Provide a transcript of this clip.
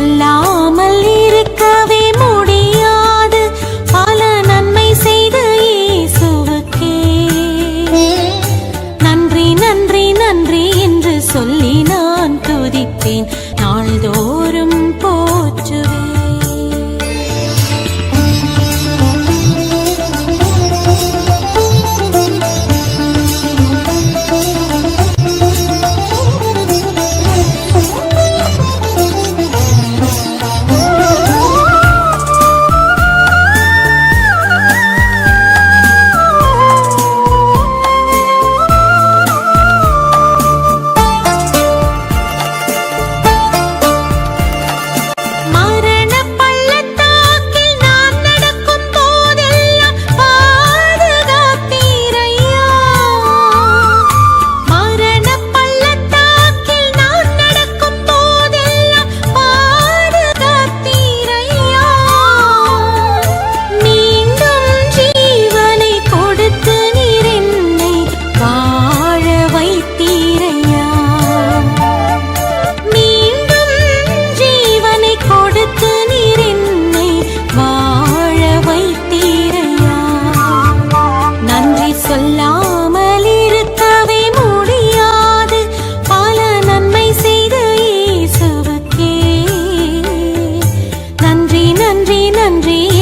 Lao நன்றி நன்றி.